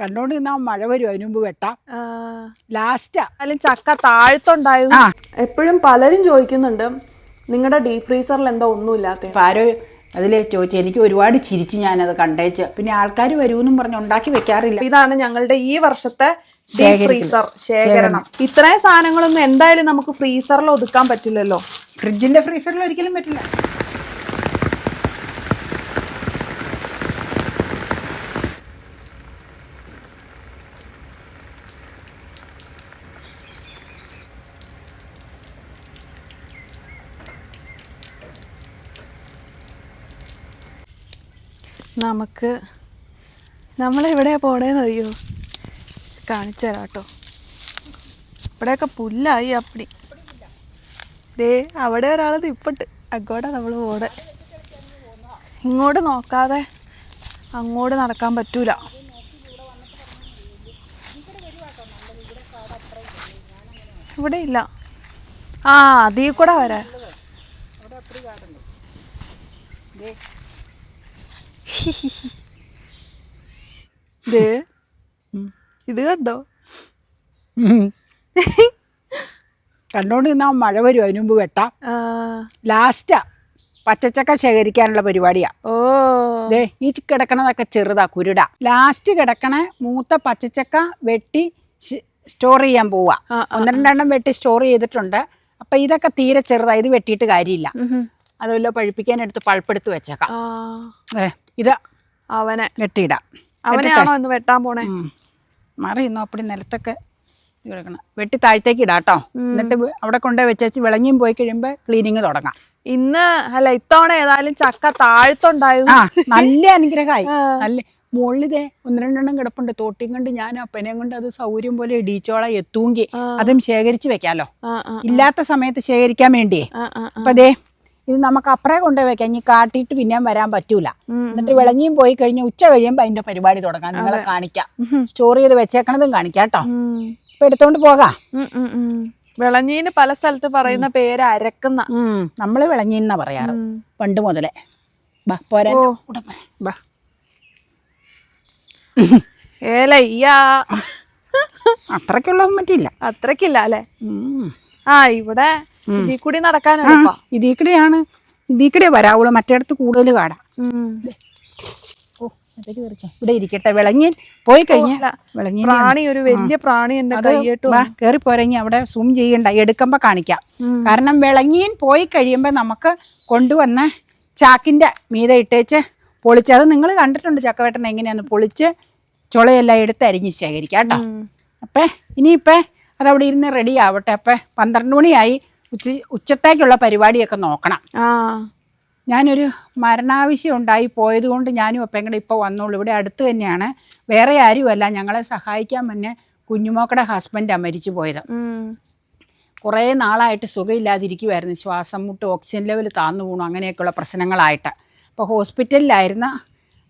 കണ്ടോണ്ട് നിന്നാ മഴ വരും അതിനു മുമ്പ് വെട്ടാം. ലാസ്റ്റാ അല്ലെങ്കിൽ ചക്ക താഴ്ത്തുണ്ടായിരുന്നു. എപ്പോഴും പലരും ചോദിക്കുന്നുണ്ട് നിങ്ങളുടെ ഡീപ് ഫ്രീസറിൽ എന്താ ഒന്നുമില്ലാത്ത ആരോ അതിൽ ചോദിച്ചു എനിക്ക് ഒരുപാട് ചിരിച്ച് ഞാനത് കണ്ടേച്ച്. പിന്നെ ആൾക്കാർ വരുമെന്നും പറഞ്ഞ് ഉണ്ടാക്കി വെക്കാറില്ല. ഇതാണ് ഞങ്ങളുടെ ഈ വർഷത്തെ ഫ്രീസർ ശേഖരണം. ഇത്രയും സാധനങ്ങളൊന്നും എന്തായാലും നമുക്ക് ഫ്രീസറിൽ ഒതുക്കാൻ പറ്റില്ലല്ലോ. ഫ്രിഡ്ജിന്റെ ഫ്രീസറിൽ ഒരിക്കലും പറ്റില്ല. നമുക്ക് നമ്മളെവിടെയാണ് പോണേന്ന് അറിയോ? കാണിച്ചു തരാം കേട്ടോ ഇവിടെയൊക്കെ പുല്ലായി അപ്പടി. ദേ അവിടെ ഒരാൾ നിപ്പുണ്ട്. അങ്ങോട്ട് നമ്മൾ പോണേ. ഇങ്ങോട്ട് നോക്കാതെ അങ്ങോട്ട് നടക്കാൻ പറ്റൂല. ഇവിടെ ഇല്ല. ആ അതിൽ കൂടെ വരാൻ ദേ. ഇത് കണ്ടോ? കണ്ടോണ്ട് നിന്നാ മഴ വരും. അതിനു മുമ്പ് വെട്ടാം. ലാസ്റ്റാ പച്ചച്ചക്ക ശേഖരിക്കാനുള്ള പരിപാടിയാ. ഓ. ദേ ഈ കിടക്കണതൊക്കെ ചെറുതാ കുരുട. ലാസ്റ്റ് കിടക്കണ മൂത്ത പച്ചച്ചക്ക വെട്ടി സ്റ്റോർ ചെയ്യാൻ പോവാ. ഒന്ന് രണ്ടെണ്ണം വെട്ടി സ്റ്റോർ ചെയ്തിട്ടുണ്ട്. അപ്പൊ ഇതൊക്കെ തീരെ ചെറുതാ ഇത് വെട്ടിയിട്ട് കാര്യമില്ല. അതുമല്ലോ പഴുപ്പിക്കാൻ എടുത്ത് പൾപ്പെടുത്ത് വെച്ചേക്കാം. ഏ ഇത്. അവനെ വെട്ടിയിടാം. അവനെയാണോ ഒന്ന് വെട്ടാൻ പോണേ? മറിയുന്നു അപ്പടി നിലത്തൊക്കെ കിടക്കണം. വെട്ടി താഴത്തേക്ക് ഇടാട്ടോ എന്നിട്ട് അവിടെ കൊണ്ടേ വെച്ചേച്ച് വിളങ്ങിയും പോയി കഴിയുമ്പോൾ ക്ലീനിങ് തുടങ്ങാം. ഇന്ന് അല്ല ഇത്തവണ ഏതായാലും ചക്ക താഴ്ത്തുണ്ടായിരുന്നു. നല്ല അനുഗ്രഹമായി. നല്ല മുകളിലിതേ ഒന്ന് രണ്ടെണ്ണം കിടപ്പുണ്ട്. തോട്ടിയും കൊണ്ട് ഞാൻ അപ്പനെയും കൊണ്ട് അത് സൗകര്യം പോലെ ഇടിച്ചോളാം എത്തൂങ്കി. അതും ശേഖരിച്ചു വെക്കാലോ. ഇല്ലാത്ത സമയത്ത് ശേഖരിക്കാൻ വേണ്ടിയേ. അപ്പൊ ദേ ഇത് നമുക്ക് അപ്പറേ കൊണ്ടുപോയി വെക്കാം. ഇനി കാട്ടിയിട്ട് പിന്നെയും വരാൻ പറ്റൂല. എന്നിട്ട് വിളഞ്ഞിയും പോയി കഴിഞ്ഞ് ഉച്ച കഴിയുമ്പോൾ അതിന്റെ പരിപാടി തുടങ്ങാം. നിങ്ങളെ കാണിക്കാം. സ്റ്റോർ ചെയ്ത് വെച്ചേക്കണതും കാണിക്കാം കേട്ടോ. ഇപ്പൊ എടുത്തോണ്ട് പോകാം. വിളഞ്ഞീന് പല സ്ഥലത്ത് പറയുന്ന പേര് അരക്കുന്ന. നമ്മൾ നമ്മൾ വിളഞ്ഞിന്നാ പറയാറ്. പണ്ട് മുതലേ. ബാ പോരാ. ബാ. ഏലയ്യാ. പറ്റില്ല അത്രക്കില്ല അല്ലേ? ആ ഇവിടെ ഇതിൽ കൂടി ആ, നടക്കാനെളുപ്പാ ഇതിക്കടെയാണ് ഇതിക്കടെ വരാവുള്ളൂ. മറ്റേടത്ത് കൂടുതൽ കാടാ. ഇവിടെ ഇരിക്കട്ടെ. വിളങ്ങി പോയി കഴിഞ്ഞാ. വിളങ്ങി പ്രാണി ഒരു വലിയ പ്രാണി എന്റെ കയ്യേട്ടു വാ കയറി പോരെങ്കി അവിടെ സൂം ചെയ്യണ്ട. എടുക്കുമ്പോ കാണിക്കാം. കാരണം വിളങ്ങിയൻ പോയി കഴിയുമ്പോ നമുക്ക് കൊണ്ടുവന്ന ചാക്കിന്റെ മീത ഇട്ടേച്ച് പൊളിച്ച്. അത് നിങ്ങൾ കണ്ടിട്ടുണ്ട് ചക്കവേട്ടൻ എങ്ങനെയാന്ന്. പൊളിച്ച് ചുളയെല്ലാം എടുത്ത് അരിഞ്ഞ് ശേഖരിക്കാം കേട്ടോ. അപ്പൊ ഇനിയിപ്പ ഇനിയിപ്പേ അതവിടെ ഇരുന്ന് റെഡി ആവട്ടെ. അപ്പൊ പന്ത്രണ്ട് മണിയായി. ഉച്ച ഉച്ചത്തേക്കുള്ള പരിപാടിയൊക്കെ നോക്കണം. ആ. ഞാനൊരു മരണാവശ്യം ഉണ്ടായി പോയത് കൊണ്ട് ഞാനും അപ്പം കൂടെ ഇപ്പോൾ വന്നോളൂ. ഇവിടെ അടുത്ത് തന്നെയാണ്. വേറെ ആരുമല്ല. ഞങ്ങളെ സഹായിക്കാൻ മുന്നേ കുഞ്ഞുമോക്കടെ ഹസ്ബൻഡാണ് മരിച്ചു പോയത്. കുറേ നാളായിട്ട് സുഖമില്ലാതിരിക്കുമായിരുന്നു ശ്വാസം മുട്ട് ഓക്സിജൻ ലെവൽ താന്നു പോകണു അങ്ങനെയൊക്കെയുള്ള പ്രശ്നങ്ങളായിട്ട്. അപ്പോൾ ഹോസ്പിറ്റലിലായിരുന്ന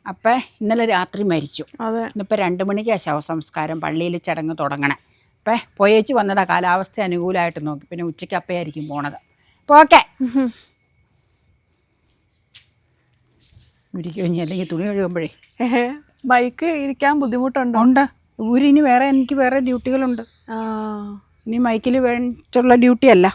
അപ്പം ഇന്നലെ രാത്രി മരിച്ചു. ഇന്നിപ്പോൾ രണ്ട് മണിക്കാണ് ശവസംസ്കാരം. പള്ളിയിൽ ചടങ്ങ് തുടങ്ങണേ. അപ്പം പോയേച്ച് വന്നതാ കാലാവസ്ഥ അനുകൂലമായിട്ട് നോക്കി. പിന്നെ ഉച്ചയ്ക്ക് അപ്പയായിരിക്കും പോണത്. അപ്പോൾ ഓക്കെ. ഉരുക്കി കഴിഞ്ഞ് അല്ലെങ്കിൽ തുണി കഴുകുമ്പോഴേ? ബൈക്ക് ഇരിക്കാൻ ബുദ്ധിമുട്ടുണ്ടോ? ഉണ്ട്. ഊരിനി വേറെ എനിക്ക് വേറെ ഡ്യൂട്ടികളുണ്ട്. ഇനി മൈക്കിൽ വേണ്ടിട്ടുള്ള ഡ്യൂട്ടി അല്ല.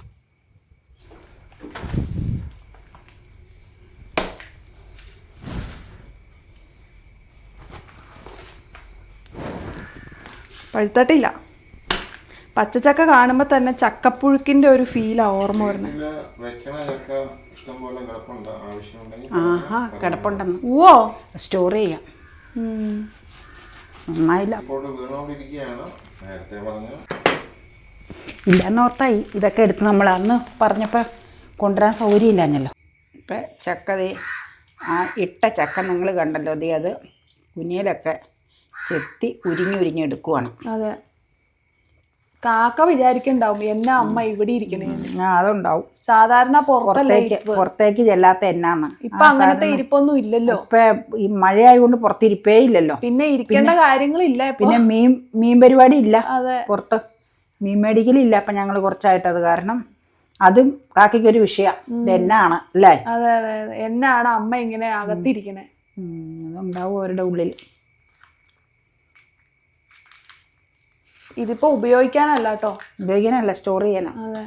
പഴുത്തട്ടില്ല. പച്ചച്ചക്ക കാണുമ്പോൾ തന്നെ ചക്കപ്പുഴുക്കിന്റെ ഒരു ഫീലാ ഓർമ്മ വരുന്നത് ആഹാ കിടപ്പുണ്ടെന്ന്. ഓ സ്റ്റോർ ചെയ്യാം. നന്നായില്ല. പറഞ്ഞു. ഇല്ലെന്നോർത്തായി ഇതൊക്കെ എടുത്ത് നമ്മൾ അന്ന് പറഞ്ഞപ്പോൾ കൊണ്ടുവരാൻ സൗകര്യമില്ലാഞ്ഞല്ലോ. ഇപ്പൊ ചക്ക ദേ ആ ഇട്ട ചക്ക നിങ്ങൾ കണ്ടല്ലോ ദേ അത് കുനിയിലൊക്കെ ചെത്തി ഉരിഞ്ഞുരിഞ്ഞെടുക്കുവാണ് അതെ. കാക്ക വിചാരിക്കണ്ടാവും എന്നാ അമ്മ ഇവിടെ ഇരിക്കണേ. അതുണ്ടാവും. സാധാരണ പുറത്തേക്ക് പുറത്തേക്ക് ചെല്ലാത്ത എന്നാന്ന് ഇപ്പൊ അങ്ങനത്തെ ഇരിപ്പൊന്നും ഇല്ലല്ലോ. ഇപ്പൊ ഈ മഴയായതുകൊണ്ട് പുറത്തിരിപ്പേ ഇല്ലല്ലോ. പിന്നെ ഇരിക്കേണ്ട കാര്യങ്ങളില്ല പിന്നെ മീൻ മീൻ പരിപാടി ഇല്ല അതെ. പുറത്ത്. മീൻ മേടിക്കലില്ല അപ്പൊ ഞങ്ങൾ കുറച്ചായിട്ട് അത് കാരണം അതും കാക്കയ്ക്കൊരു വിഷയം. എന്നാണ് അല്ലേ? അതെ അതെ എന്നാണ് അമ്മ ഇങ്ങനെ അകത്തിരിക്കണേ. അതുണ്ടാവും അവരുടെ ഉള്ളിൽ ഇതിപ്പോ ഉപയോഗിക്കാനല്ല കേട്ടോ ഉപയോഗിക്കാനല്ല സ്റ്റോർ ചെയ്യാനാ. അതെ.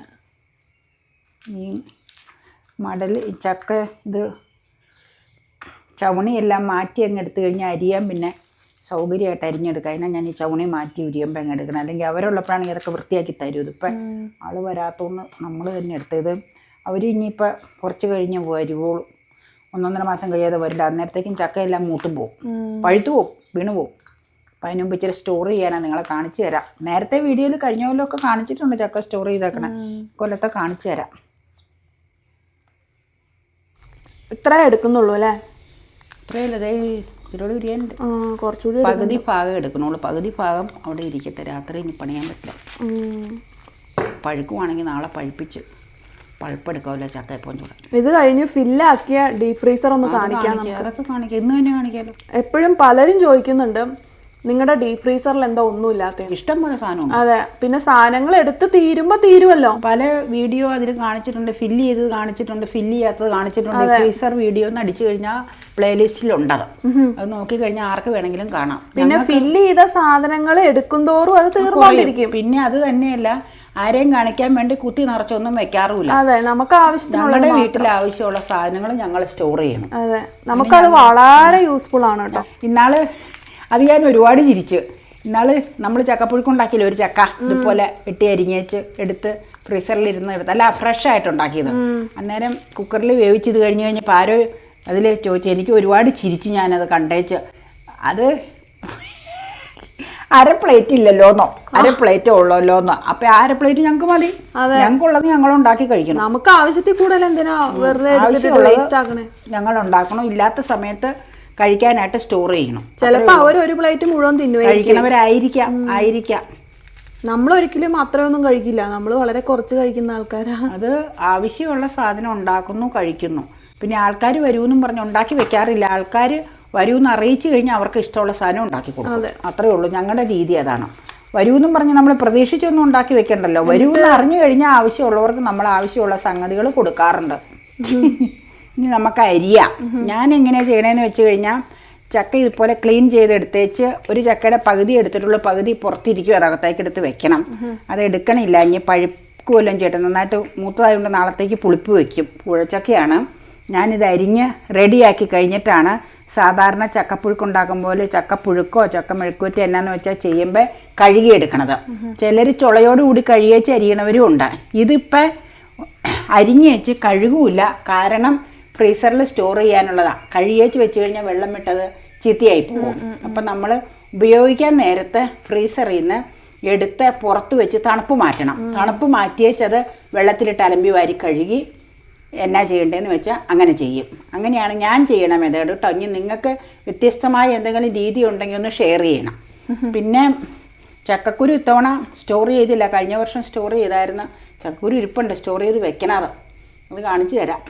ഈ മടൽ ചക്ക ഇത് ചവണിയെല്ലാം മാറ്റി അങ്ങ് എടുത്തു കഴിഞ്ഞാൽ അരിയാൻ പിന്നെ സൗകര്യമായിട്ട് അരിഞ്ഞെടുക്കുക അതിനാ ഞാൻ ഈ ചവണി മാറ്റി ഉരിയുമ്പോൾ അങ്ങ് എടുക്കണം. അല്ലെങ്കിൽ അവരുള്ളപ്പോഴാണെങ്കിൽ അതൊക്കെ വൃത്തിയാക്കി തരും. ഇതിപ്പം ആൾ വരാത്തോണ്ട് നമ്മൾ തന്നെ എടുത്തത്. അവർ ഇനിയിപ്പോൾ കുറച്ച് കഴിഞ്ഞ് വരുവോളും ഒന്നൊന്നര മാസം കഴിയാതെ വരില്ല. അന്നേരത്തേക്കും ചക്കയെല്ലാം മൂട്ടും പോകും പഴുത്തു പോകും വീണു പോകും അപ്പം അതിന് മുമ്പ് ഇച്ചിരി സ്റ്റോർ ചെയ്യാനാണ് നിങ്ങളെ കാണിച്ചു തരാം. നേരത്തെ വീഡിയോയിൽ കഴിഞ്ഞ കൊല്ലമൊക്കെ കാണിച്ചിട്ടുണ്ട് ചക്ക സ്റ്റോർ ചെയ്തേക്കണേ. കൊല്ലത്തെ കാണിച്ചു തരാം. ഇത്ര എടുക്കുന്നുള്ളൂ അല്ലേ? ഇത്രയല്ല അതേ ഇച്ചിരി ബിരിയാണി ആ, കുറച്ചുകൂടി പകുതി ഭാഗം എടുക്കണുള്ളൂ. പകുതി ഭാഗം അവിടെ ഇരിക്കട്ടെ. രാത്രി ഇനി പണിയാൻ പറ്റില്ല. പഴുക്കുവാണെങ്കിൽ നാളെ പഴുപ്പിച്ച് പഴുപ്പെടുക്കാവല്ലോ ചക്ക ഇപ്പം ചൂടാ ഇത് കഴിഞ്ഞ് ഫില്ലാക്കിയ ഡീപ് ഫ്രീസർ ഒന്ന് കാണിക്കാം കാണിക്കാം. അതൊക്കെ കാണിക്കാം. ഇന്ന് തന്നെ കാണിക്കാമല്ലോ എപ്പോഴും പലരും ചോദിക്കുന്നുണ്ട് നിങ്ങളുടെ ഡീപ് ഫ്രീസറിൽ എന്താ ഒന്നുമില്ലാത്ത ഇഷ്ടം പോലെ സാധനം അതെ. പിന്നെ സാധനങ്ങൾ എടുത്ത് തീരുമ്പോ തീരുമല്ലോ പല വീഡിയോ അതിൽ കാണിച്ചിട്ടുണ്ട് ഫില്ല് ചെയ്തത് കാണിച്ചിട്ടുണ്ട് ഫില്ല് ചെയ്യാത്തത് കാണിച്ചിട്ടുണ്ട്. ഫ്രീസർ വീഡിയോ എന്ന് അടിച്ചു കഴിഞ്ഞാൽ പ്ലേലിസ്റ്റിലുണ്ടത് അത് നോക്കി കഴിഞ്ഞാൽ ആർക്ക് വേണമെങ്കിലും കാണാം. പിന്നെ ഫില്ല് ചെയ്ത സാധനങ്ങൾ എടുക്കുന്തോറും അത് തീർന്നുകൊണ്ടിരിക്കും പിന്നെ അത് തന്നെയല്ല ആരെയും കാണിക്കാൻ വേണ്ടി കുത്തി നിറച്ചൊന്നും വെക്കാറുമില്ല. അതെ. നമുക്ക് ആവശ്യത്തിനുള്ള വീട്ടിൽ ആവശ്യമുള്ള സാധനങ്ങൾ ഞങ്ങൾ സ്റ്റോർ ചെയ്യണം. അതെ. നമുക്കത് വളരെ യൂസ്ഫുൾ ആണ് കേട്ടോ. ഇന്നാൾ അത് ഞാൻ ഒരുപാട് ചിരിച്ചു. ഇന്നാൾ നമ്മൾ ചക്കപ്പുഴുക്കുണ്ടാക്കിയില്ല ഒരു ചക്ക ഇതുപോലെ വെട്ടി അരിഞ്ഞേച്ച് എടുത്ത് ഫ്രീസറിൽ ഇരുന്ന് എടുത്ത് അല്ല ഫ്രഷ് ആയിട്ട് ഉണ്ടാക്കിയത്. അന്നേരം കുക്കറിൽ വേവിച്ചത് കഴിഞ്ഞ് കഴിഞ്ഞപ്പോൾ ആരോ അതിൽ ചോദിച്ചു എനിക്ക് ഒരുപാട് ചിരിച്ച് ഞാനത് കണ്ടേച്ച്. അത് അര പ്ലേറ്റ് ഇല്ലല്ലോ എന്നോ അര പ്ലേറ്റ് ഉള്ളല്ലോന്നോ? അപ്പൊ ആ അര പ്ലേറ്റ് ഞങ്ങൾക്ക് മതി. ഞങ്ങൾക്കുള്ളത് ഞങ്ങൾ ഉണ്ടാക്കി കഴിക്കണം. നമുക്ക് ആവശ്യത്തിൽ കൂടുതൽ എന്തിനാ വെറുതെ ഞങ്ങൾ ഉണ്ടാക്കണം. ഇല്ലാത്ത സമയത്ത് കഴിക്കാനായിട്ട് സ്റ്റോർ ചെയ്യണം. ചിലപ്പോ അവർ ഒരു പ്ലേറ്റ് മുഴുവൻ തിന്നുവേ കഴിക്കണവരായിരിക്കാം ആയിരിക്കാം. നമ്മൾ ഒരിക്കലും അത്രയൊന്നും കഴിക്കില്ല. നമ്മൾ വളരെ കുറച്ച് കഴിക്കുന്ന ആൾക്കാരാണ് അത് ആവശ്യമുള്ള സാധനം ഉണ്ടാക്കുന്നു കഴിക്കുന്നു. പിന്നെ ആൾക്കാർ വരുമെന്നും പറഞ്ഞ് ഉണ്ടാക്കി വെക്കാറില്ല. ആൾക്കാർ വരുമെന്ന് അറിയിച്ചു കഴിഞ്ഞാൽ അവർക്ക് ഇഷ്ടമുള്ള സാധനം ഉണ്ടാക്കി കൊടുക്കും. അത്രേ ഉള്ളൂ. ഞങ്ങളുടെ രീതി അതാണ്. വരുമെന്നും പറഞ്ഞ് നമ്മൾ പ്രതീക്ഷിച്ചൊന്നും ഉണ്ടാക്കി വെക്കണ്ടല്ലോ. വരുമെന്ന് അറിഞ്ഞു കഴിഞ്ഞാൽ ആവശ്യമുള്ളവർക്ക് നമ്മൾ ആവശ്യമുള്ള സംഗതികൾ കൊടുക്കാറുണ്ട്. ഇനി നമുക്ക് അരിയാം. ഞാൻ എങ്ങനെയാണ് ചെയ്യണേന്ന് വെച്ച് കഴിഞ്ഞാൽ ചക്ക ഇതുപോലെ ക്ലീൻ ചെയ്തെടുത്തേച്ച് ഒരു ചക്കയുടെ പകുതി എടുത്തിട്ടുള്ള പകുതി പുറത്തിരിക്കും അതകത്തേക്ക് എടുത്ത് വെക്കണം. അത് എടുക്കണില്ല. ഇനി പഴുക്കുമല്ലോ ചേട്ടൻ നന്നായിട്ട് മൂത്തതായതുകൊണ്ട് നാളത്തേക്ക് പുളിപ്പ് വെക്കും. പുഴച്ചക്കയാണ്. ഞാനിത് അരിഞ്ഞ് റെഡിയാക്കി കഴിഞ്ഞിട്ടാണ് സാധാരണ ചക്കപ്പുഴുക്കുണ്ടാക്കും പോലെ ചക്കപ്പുഴുക്കോ ചക്ക മെഴുക്കുവറ്റോ എന്നാന്ന് വെച്ചാൽ ചെയ്യുമ്പോൾ കഴുകിയെടുക്കണത്. ചിലർ ചുളയോടുകൂടി കഴുകിയേച്ച് അരിയണവരും ഉണ്ട്. ഇതിപ്പോൾ അരിഞ്ഞേച്ച് കഴുകൂല കാരണം ഫ്രീസറിൽ സ്റ്റോർ ചെയ്യാനുള്ളതാണ് കഴുകിയേച്ച് വെച്ച് കഴിഞ്ഞാൽ വെള്ളം വിട്ടത് ചീത്തയായി പോകും. അപ്പം നമ്മൾ ഉപയോഗിക്കാൻ നേരത്തെ ഫ്രീസറിൽ നിന്ന് എടുത്ത് പുറത്ത് വെച്ച് തണുപ്പ് മാറ്റണം. തണുപ്പ് മാറ്റിയേച്ചത് വെള്ളത്തിലിട്ട് അലമ്പി വാരി കഴുകി എന്നാ ചെയ്യേണ്ടതെന്ന് വെച്ചാൽ അങ്ങനെ ചെയ്യും. അങ്ങനെയാണ് ഞാൻ ചെയ്യണ മെത്തേഡ് കേട്ടോ ഇനി നിങ്ങൾക്ക് വ്യത്യസ്തമായ എന്തെങ്കിലും രീതി ഉണ്ടെങ്കിൽ ഒന്ന് ഷെയർ ചെയ്യണം. പിന്നെ ചക്കക്കുരു ഇത്തവണ സ്റ്റോർ ചെയ്തില്ല. കഴിഞ്ഞ വർഷം സ്റ്റോർ ചെയ്തായിരുന്നു. ചക്കക്കുരു ഇരിപ്പുണ്ട്. സ്റ്റോർ ചെയ്ത് വെക്കണത് അത് കാണിച്ചു തരാം.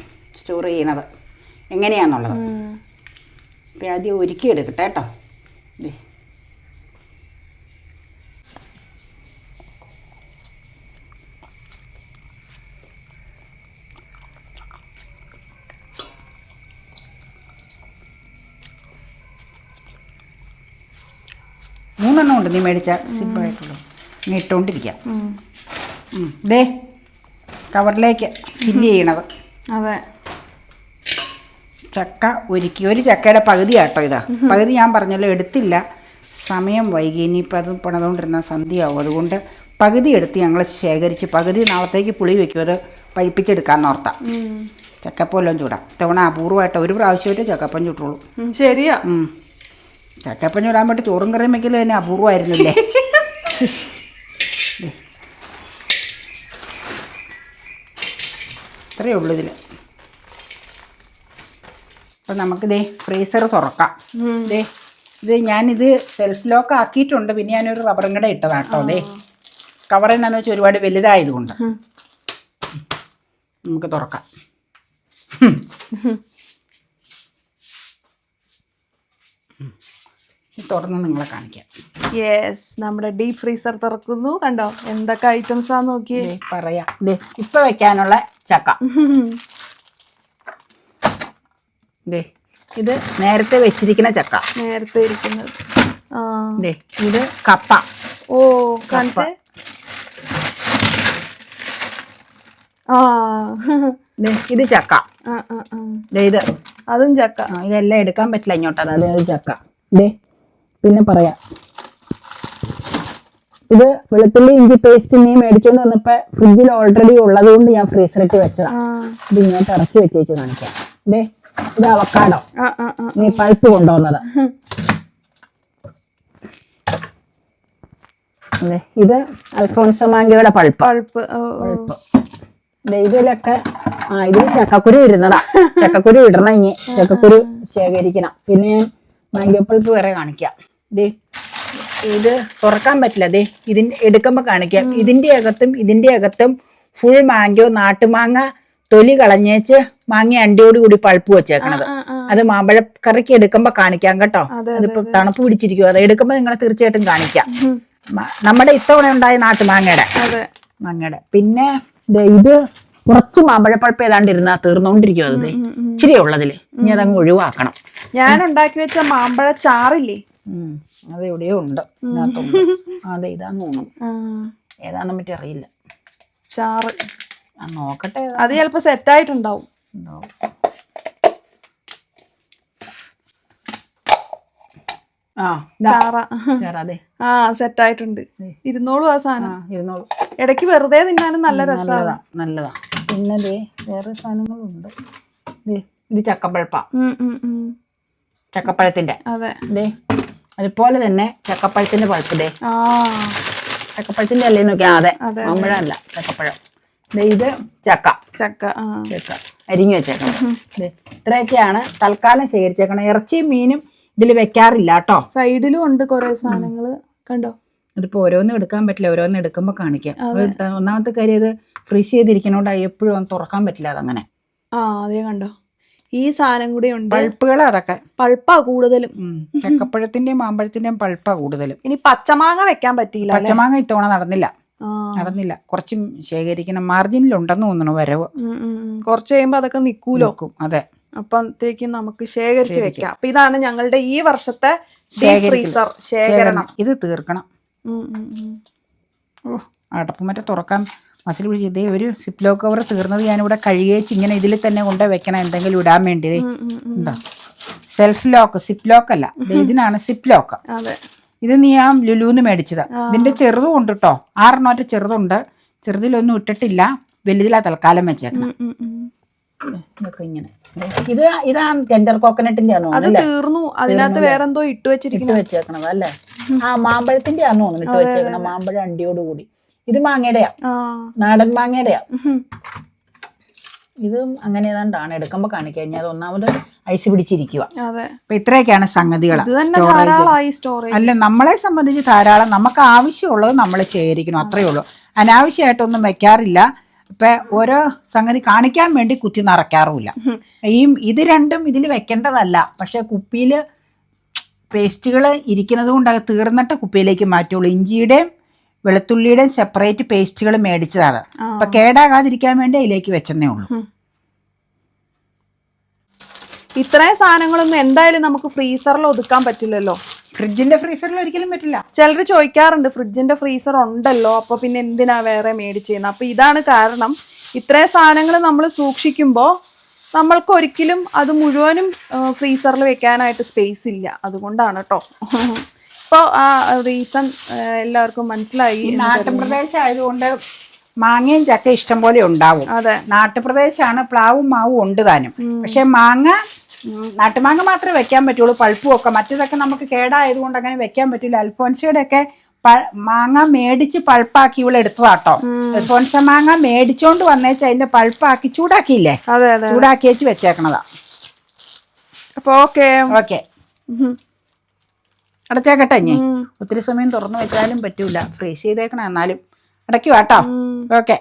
സ്റ്റോർ ചെയ്യണത്. എങ്ങനെയാണെന്നുള്ളത് അപ്പം ആദ്യം ഒരുക്കി എടുക്കട്ടെ കേട്ടോ. മൂന്നെണ്ണം ഉണ്ട്. നീ മേടിച്ച സിമ്പിളായിട്ടുള്ളത്. നീ ഇട്ടുകൊണ്ടിരിക്കാം ദേ കവറിലേക്ക് ഫില്ല് ചെയ്യണത്. അതെ. ചക്ക ഒരുക്കി. ഒരു ചക്കയുടെ പകുതി ആട്ടോ ഇതാ പകുതി ഞാൻ പറഞ്ഞല്ലോ എടുത്തില്ല. സമയം വൈകി. ഇനിയിപ്പോൾ അത് പണിതുകൊണ്ടിരുന്ന സന്ധ്യയാവും. അതുകൊണ്ട് പകുതി എടുത്ത് ഞങ്ങൾ ശേഖരിച്ച് പകുതി നാളത്തേക്ക് പുളി വെക്കും. അത് പഴിപ്പിച്ചെടുക്കാമെന്ന് ഓർത്താം. ചക്കപ്പോലും ചൂടാം. തവണ അപൂർവമായിട്ട് ഒരു പ്രാവശ്യമായിട്ട് ചക്കപ്പം ചുട്ടുള്ളൂ. ശരിയാ. ചക്കപ്പം ചൂടാൻ വേണ്ടി ചോറും കറിയും വെക്കൽ തന്നെ അപൂർവമായിരുന്നില്ലേ. ഇത്രയേ ഉള്ളൂ ഇതിൽ അപ്പം നമുക്കിതേ ഫ്രീസർ തുറക്കാം. ദേ ഇത് ഞാനിത് സെൽഫ് ലോക്ക് ആക്കിയിട്ടുണ്ട്. പിന്നെ ഞാനൊരു റബ്ബറും കൂടെ ഇട്ടതാണ് കേട്ടോ അതെ കവർ എന്നാന്ന് വെച്ചാൽ ഒരുപാട് വലുതായതുകൊണ്ട്. നമുക്ക് തുറക്കാം. തുറന്ന് നിങ്ങളെ കാണിക്കാം. യെസ് നമ്മുടെ ഡീപ് ഫ്രീസർ തുറക്കുന്നു. കണ്ടോ? എന്തൊക്കെ ഐറ്റംസ് ആ നോക്കിയേ. ദേ പറയാം. ദേ ഇപ്പൊ വെക്കാനുള്ള ചക്ക. ദേ ഇത് നേരത്തെ വെച്ചിരിക്കുന്ന ചക്ക. നേരത്തെ ഇരിക്കുന്നത്. ആ. ദേ ഇത് കപ്പ. ഓ കാണിച്ചേ? ആ. ദേ, ഇത് ചക്ക. ആ ആ ആ. ദേ ഇത്. അതും ചക്ക. ആ, ഇതെല്ലാം എടുക്കാൻ പറ്റില്ല ഇങ്ങോട്ട്. അതായത് ഇത് ചക്ക. ദേ പിന്നെ പറയാം. ഇത് വെളുത്തുള്ളി ഇഞ്ചി പേസ്റ്റ് നീ മേടിച്ചോണ്ട് വന്നപ്പോ ഫ്രിഡ്ജിൽ ഓൾറെഡി ഉള്ളത് കൊണ്ട് ഞാൻ ഫ്രീസറിട്ട് വെച്ചതാ. ആ. ഇത് ഇങ്ങോട്ട് ഇറക്കി വെച്ചേച്ച് കാണിക്കാം. ദേ ഇത് അവക്കാടോ. നീ പഴുപ്പ് കൊണ്ടുവന്നത്. ഇത് അൽഫോൺസോ മാങ്കയുടെ പഴുപ്പ്. പഴുപ്പ് ദേ, ഇതിലൊക്കെ ആ ഇതിൽ ചക്കക്കുരു ഇരുന്നതാ ചക്കക്കുരു ഇടണം ഇനി. ചക്കക്കുരു ശേഖരിക്കണം. പിന്നെ ഞാൻ മാങ്കോ പൾപ്പ് വരെ കാണിക്കാം. ദേ ഇത് തുറക്കാൻ പറ്റില്ല. ദേ ഇതിന്റെ എടുക്കുമ്പോ കാണിക്കാം. ഇതിന്റെ അകത്തും ഇതിന്റെ അകത്തും ഫുൾ മാങ്കോ നാട്ടുമാങ്ങ തൊലി കളഞ്ഞേച്ച് മാങ്ങ അണ്ടിയോട് കൂടി പഴുപ്പ് വെച്ചേക്കണത്. അത് മാമ്പഴക്കറിക്ക് എടുക്കുമ്പോ കാണിക്കാം കേട്ടോ. അതിപ്പോ തണുപ്പ് പിടിച്ചിരിക്കും അത് എടുക്കുമ്പോ നിങ്ങളെ തീർച്ചയായിട്ടും കാണിക്കാം. നമ്മുടെ ഇത്തവണ ഉണ്ടായ നാട്ടു മാങ്ങയുടെ. മാങ്ങയുടെ. പിന്നെ ഇത് കുറച്ച് മാമ്പഴപ്പഴപ്പ് ഏതാണ്ട് ഇരുന്നാ തീർന്നോണ്ടിരിക്കും അത്. ഇച്ചിരി ഉള്ളതിൽ. ഇനി അതങ്ങ് ഒഴിവാക്കണം. ഞാൻ ഉണ്ടാക്കി വെച്ച മാമ്പഴ ചാറില്ലേ. അത് എവിടെയോ ഉണ്ട്. അതെ ഇതാന്ന് തോന്നുന്നു ഏതാണെന്ന് പറ്റി അറിയില്ല. ചാറ്. നോക്കട്ടെ. അത് ചിലപ്പോൾ സെറ്റായിട്ടുണ്ടാവും. ആ സെറ്റായിട്ടുണ്ട്. ഇരുന്നോളൂ ആ സാധനം. ഇരുന്നോളൂ. ഇടയ്ക്ക് വെറുതെ തിന്നാനും നല്ല രസമാണ് നല്ലതാ പിന്നെ ദേ വേറെ സാധനങ്ങളുണ്ട്. ഇത് ചക്കപ്പഴപ്പ. ചക്കപ്പഴത്തിന്റെ. അതെ. ദേ അതുപോലെ തന്നെ ചക്കപ്പഴത്തിന്റെ പഴുപ്പ് ദേ. ചക്കപ്പഴത്തിന്റെ അല്ലേ നോക്കിയാ അതെ. അമ്പഴല്ല അല്ല ചക്കപ്പഴം. ഇത് ചക്ക. ചക്ക ചക്ക. അരിഞ്ഞു വെച്ചേക്കണം. ഇത്രയൊക്കെയാണ് തൽക്കാലം ശേഖരിച്ചേക്കണം. ഇറച്ചിയും മീനും ഇതിൽ വെക്കാറില്ല കേട്ടോ സൈഡിലും ഉണ്ട് കുറെ സാധനങ്ങൾ കണ്ടോ? ഇതിപ്പോ ഓരോന്നും എടുക്കാൻ പറ്റില്ല. ഓരോന്ന് എടുക്കുമ്പോൾ കാണിക്കാം. ഒന്നാമത്തെ കാര്യം ഇത് ഫ്രീസ് ചെയ്തിരിക്കണോണ്ട് എപ്പോഴും ഒന്ന് തുറക്കാൻ പറ്റില്ല അതങ്ങനെ. ആ അതേ കണ്ടോ. ഈ സാധനം കൂടെ ഉണ്ട്. പഴുപ്പുകൾ അതൊക്കെ. പൾപ്പാ കൂടുതലും. ചക്കപ്പഴത്തിന്റെയും മാമ്പഴത്തിന്റെയും പഴുപ്പാ കൂടുതലും. ഇനി പച്ചമാങ്ങ വെക്കാൻ പറ്റിയില്ല? പച്ചമാങ്ങ ഇത്തവണ നടന്നില്ല. നടന്നില്ല. കുറച്ചും ശേഖരിക്കണം മാർജിനിലുണ്ടെന്ന് തോന്നുന്നു വരവ്. കുറച്ച് കഴിയുമ്പോ അതൊക്കെ നിൽക്കൂലോ? അതെ. അപ്പത്തേക്കും നമുക്ക് ശേഖരിച്ച് വെക്കാം. അപ്പൊ ഇതാണ് ഞങ്ങളുടെ ഈ വർഷത്തെ ഫ്രീസർ ശേഖരണം. ഇത് തീർക്കണം. ഓ അടപ്പ് മറ്റേ തുറക്കാൻ മസിൽ പിടിച്ച് ഇതേ ഒരു സിപ്ലോ കവർ തീർന്നത് ഞാനിവിടെ കഴുകിയേച്ച് ഇങ്ങനെ ഇതിൽ തന്നെ കൊണ്ട് വെക്കണം. എന്തെങ്കിലും ഇടാൻ വേണ്ടി. സെൽഫ് ലോക്ക് സിപ്പ് ലോക്ക് അല്ല. ഇതിനാണ് സിപ്പ് ലോക്ക് അതെ. ഇത് നീ ആ ലുലൂന്ന് മേടിച്ചതാ. ഇതിന്റെ ചെറുതും ഉണ്ട് കേട്ടോ ആറെണ്ണോറ്റ ചെറുതുണ്ട്. ചെറുതിലൊന്നും ഇട്ടിട്ടില്ല. വലുതിലാ തൽക്കാലം വെച്ചേക്കണം ഇങ്ങനെ. ഇത് ഇതാ ടെൻഡർ കോക്കനട്ടിന്റെ ആണോ അത് തീർന്നു. അതിനകത്ത് വേറെന്തോ ഇട്ട് വെച്ചിരിക്കുന്നു. ഇട്ട് വെച്ചേക്കണത് അല്ലേ? ആ മാമ്പഴത്തിന്റെ ആണോ ഇട്ട് വെച്ചേക്കണം മാമ്പഴം അണ്ടിയോടുകൂടി ഇത് മാങ്ങയുടെയാ. നാടൻ മാങ്ങയുടെയാ. ഇതും അങ്ങനെ ഏതാണ്ടാണ്? എടുക്കുമ്പോ കാണിക്കുക കഴിഞ്ഞാൽ അത് ഒന്നാമത് ഐസ് പിടിച്ചിരിക്കുക. അതെ. അപ്പൊ ഇത്രയൊക്കെയാണ് സംഗതികൾ അല്ല നമ്മളെ സംബന്ധിച്ച് ധാരാളം നമുക്ക് ആവശ്യമുള്ളത് നമ്മൾ ശേഖരിക്കണം അത്രയേ ഉള്ളൂ. അനാവശ്യമായിട്ടൊന്നും വെക്കാറില്ല. ഇപ്പൊ ഓരോ സംഗതി കാണിക്കാൻ വേണ്ടി കുത്തി നിറയ്ക്കാറുമില്ല. ഈ ഇത് രണ്ടും ഇതിൽ വെക്കേണ്ടതല്ല. പക്ഷെ കുപ്പിയിൽ പേസ്റ്റുകൾ ഇരിക്കുന്നത് കൊണ്ട് അത് തീർന്നിട്ട് കുപ്പിയിലേക്ക് മാറ്റുള്ളൂ. ഇഞ്ചിയുടെയും വെളുത്തുള്ളിയുടെയും സെപ്പറേറ്റ് പേസ്റ്റുകൾ മേടിച്ചതാണ്. അപ്പൊ കേടാകാതിരിക്കാൻ വേണ്ടി അതിലേക്ക് വെച്ചെന്നേ ഉള്ളൂ. ഇത്രയും സാധനങ്ങളൊന്നും എന്തായാലും നമുക്ക് ഫ്രീസറിൽ ഒതുക്കാൻ പറ്റില്ലല്ലോ. ഫ്രിഡ്ജിന്റെ ഫ്രീസറിൽ ഒരിക്കലും പറ്റില്ല. ചിലർ ചോദിക്കാറുണ്ട് ഫ്രിഡ്ജിന്റെ ഫ്രീസർ ഉണ്ടല്ലോ അപ്പൊ പിന്നെ എന്തിനാ വേറെ മേടിച്ചേന്ന്? അപ്പൊ ഇതാണ് കാരണം ഇത്രയും സാധനങ്ങൾ നമ്മൾ സൂക്ഷിക്കുമ്പോൾ നമ്മൾക്ക് ഒരിക്കലും അത് മുഴുവനും ഫ്രീസറിൽ വെക്കാനായിട്ട് സ്പേസ് ഇല്ല. അതുകൊണ്ടാണ് കേട്ടോ ഇപ്പോൾ ആ റീസൺ എല്ലാവർക്കും മനസ്സിലായി നാട്ടുപ്രദേശം ആയതുകൊണ്ട് മാങ്ങയും ചക്ക ഇഷ്ടം പോലെ ഉണ്ടാവും. അതെ. നാട്ടുപ്രദേശമാണ് പ്ലാവും മാവും ഉണ്ട് താനും. പക്ഷെ മാങ്ങ നാട്ടുമാങ്ങ മാത്രമേ വെക്കാൻ പറ്റുള്ളൂ പഴുപ്പും ഒക്കെ. മറ്റേതൊക്കെ നമുക്ക് കേടായതുകൊണ്ട് അങ്ങനെ വെക്കാൻ പറ്റില്ല. അൽഫോൻസയുടെ ഒക്കെ മാങ്ങ മേടിച്ച് പഴുപ്പാക്കി ഇവിടെ എടുത്തതാട്ടോ. അൽഫോൻസ മാങ്ങ മേടിച്ചോണ്ട് വന്നേച്ച് അതിന്റെ പഴുപ്പാക്കി ചൂടാക്കിയില്ലേ? ചൂടാക്കി വെച്ച് വെച്ചേക്കണതാ. അപ്പൊ ഓക്കെ. ഓക്കെ. അടച്ചേക്കട്ടെ ഇനി. ഒത്തിരി സമയം തുറന്നു വെച്ചാലും പറ്റൂല. ഫ്രീസ് ചെയ്തേക്കണം എന്നാലും. അടയ്ക്കുവാ കേട്ടോ. ഓക്കെ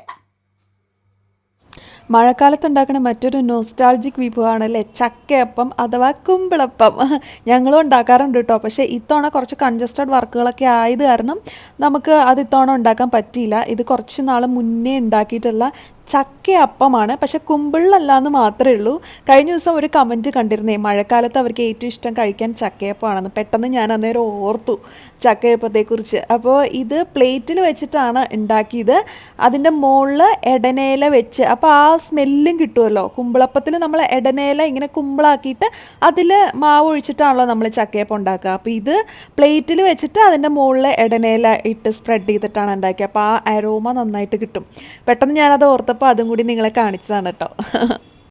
മഴക്കാലത്ത് ഉണ്ടാക്കുന്ന മറ്റൊരു നോസ്റ്റാൾജിക് വിഭവമാണല്ലേ ചക്കയപ്പം അഥവാ കുമ്പിളപ്പം. ഞങ്ങളും ഉണ്ടാക്കാറുണ്ട് കേട്ടോ പക്ഷേ ഇത്തവണ കുറച്ച് കൺജസ്റ്റഡ് വർക്കുകളൊക്കെ ആയത് കാരണം നമുക്ക് അത് ഇത്തവണ ഉണ്ടാക്കാൻ പറ്റിയില്ല. ഇത് കുറച്ച് നാൾ മുന്നേ ഉണ്ടാക്കിയിട്ടുള്ള ചക്കയപ്പമാണ്. പക്ഷെ കുമ്പിളിലല്ല എന്ന് മാത്രമേ ഉള്ളൂ. കഴിഞ്ഞ ദിവസം ഒരു കമന്റ് കണ്ടിരുന്നേ മഴക്കാലത്ത് അവർക്ക് ഏറ്റവും ഇഷ്ടം കഴിക്കാൻ ചക്കയപ്പമാണെന്ന്. പെട്ടെന്ന് ഞാൻ അന്നേരം ഓർത്തു ചക്കയപ്പത്തെക്കുറിച്ച്. അപ്പോൾ ഇത് പ്ലേറ്റിൽ വെച്ചിട്ടാണ് ഉണ്ടാക്കിയത്. അതിന്റെ മുകളിൽ എടനേല വെച്ച് അപ്പോൾ ആ സ്മെല്ലും കിട്ടുമല്ലോ. കുമ്പിളപ്പത്തിൽ നമ്മൾ എടനേല ഇങ്ങനെ കുമ്പിളാക്കിയിട്ട് അതിൽ മാവ് ഒഴിച്ചിട്ടാണല്ലോ നമ്മൾ ചക്കയപ്പം ഉണ്ടാക്കുക. അപ്പോൾ ഇത് പ്ലേറ്റിൽ വെച്ചിട്ട് അതിന്റെ മുകളിൽ എടനേല ഇട്ട് സ്പ്രെഡ് ചെയ്തിട്ടാണ് ഉണ്ടാക്കിയത്. അപ്പോൾ ആ അരോമ നന്നായിട്ട് കിട്ടും. പെട്ടെന്ന് ഞാനത് ഓർത്തപ്പോൾ അതും കൂടി നിങ്ങളെ കാണിച്ചതാണ് കേട്ടോ